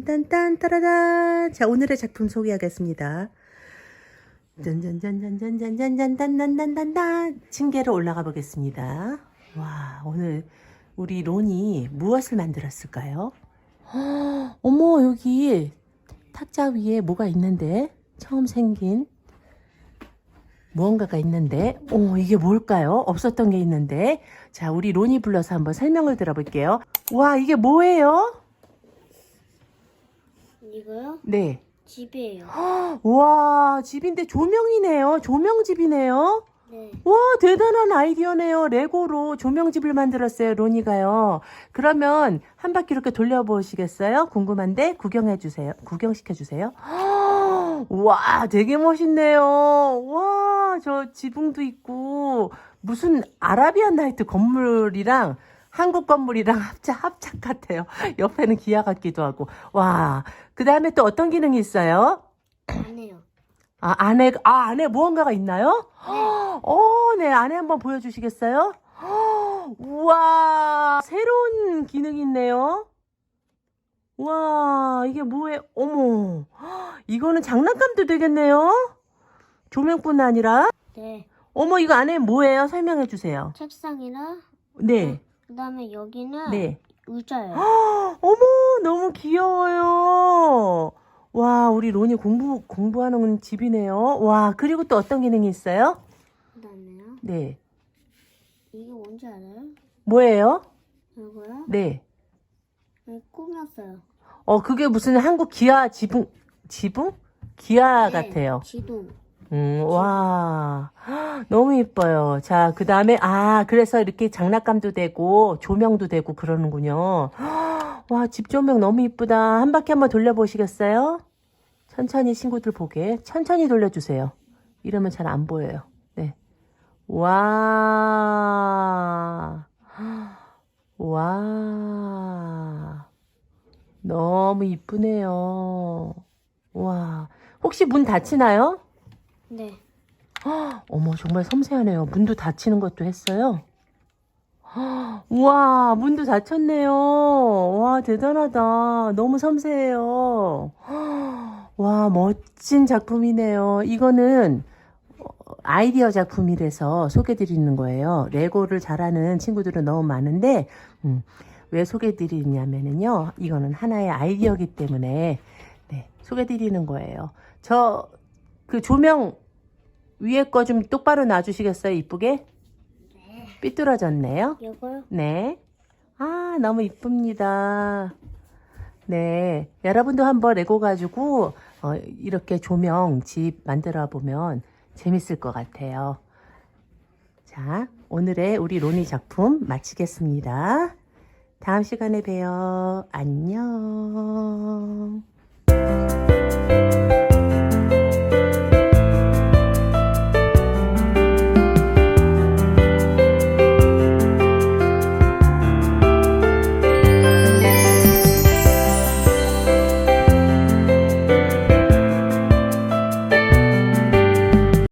따라따라따라따라따. 자, 오늘의 작품 소개하겠습니다. 짠짠짠짠짠짠짠짠짠짠짠 층계로 올라가 보겠습니다. 와, 오늘 우리 론이 무엇을 만들었을까요? 헉, 어머, 여기 탁자 위에 뭐가 있는데? 처음 생긴 무언가가 있는데, 오, 이게 뭘까요? 없었던 게 있는데. 자, 우리 론이 불러서 한번 설명을 들어볼게요. 와, 이게 뭐예요? 이거요? 네. 집이에요. 와, 집인데 조명이네요. 조명집이네요. 네. 와, 대단한 아이디어네요. 레고로 조명집을 만들었어요, 로니가요. 그러면 한 바퀴 이렇게 돌려보시겠어요? 궁금한데 구경해 주세요. 구경시켜 주세요. 와, 되게 멋있네요. 와, 저 지붕도 있고 무슨 아라비안 나이트 건물이랑 한국 건물이랑 합작 합작 같아요. 옆에는 기아 같기도 하고. 와, 그 다음에 또 어떤 기능이 있어요? 안 해요. 아, 안에, 아, 안에 무언가가 있나요? 어, 네, 안에 한번 보여주시겠어요? 우와, 새로운 기능이 있네요. 와, 이게 뭐예요? 어머, 이거는 장난감도 되겠네요? 조명뿐 아니라? 네. 어머, 이거 안에 뭐예요? 설명해 주세요. 책상이랑 네, 그다음에 여기는 네. 의자예요. 어머, 너무 귀여워요. 와, 우리 론이 공부, 공부하는 집이네요. 와, 그리고 또 어떤 기능이 있어요? 그다음에요. 네. 이게 뭔지 알아요? 뭐예요? 이거요? 네. 네, 꾸몄어요. 어, 그게 무슨 한국 기아 지붕, 지붕? 기아 네, 같아요. 지동. 음, 와. 헉, 너무 이뻐요. 자, 그 다음에, 아, 그래서 이렇게 장난감도 되고, 조명도 되고 그러는군요. 헉, 와, 집 조명 너무 이쁘다. 한 바퀴 한번 돌려보시겠어요? 천천히 친구들 보게. 천천히 돌려주세요. 이러면 잘 안 보여요. 네. 와. 와. 너무 이쁘네요. 와. 혹시 문 닫히나요? 네. 어머, 정말 섬세하네요. 문도 닫히는 것도 했어요. 우와, 문도 닫혔네요. 와, 대단하다. 너무 섬세해요. 와, 멋진 작품이네요. 이거는 어, 아이디어 작품이라서 소개드리는 거예요. 레고를 잘하는 친구들은 너무 많은데, 음, 왜 소개드리냐면은요, 이거는 하나의 아이디어기 때문에, 네, 소개드리는 거예요. 저, 그 조명 위에 거 좀 똑바로 놔주시겠어요? 이쁘게? 삐뚤어졌네요. 이거요? 네. 아, 너무 이쁩니다. 네. 여러분도 한번 레고 가지고, 어, 이렇게 조명 집 만들어 보면 재밌을 것 같아요. 자, 오늘의 우리 로니 작품 마치겠습니다. 다음 시간에 봬요. 안녕.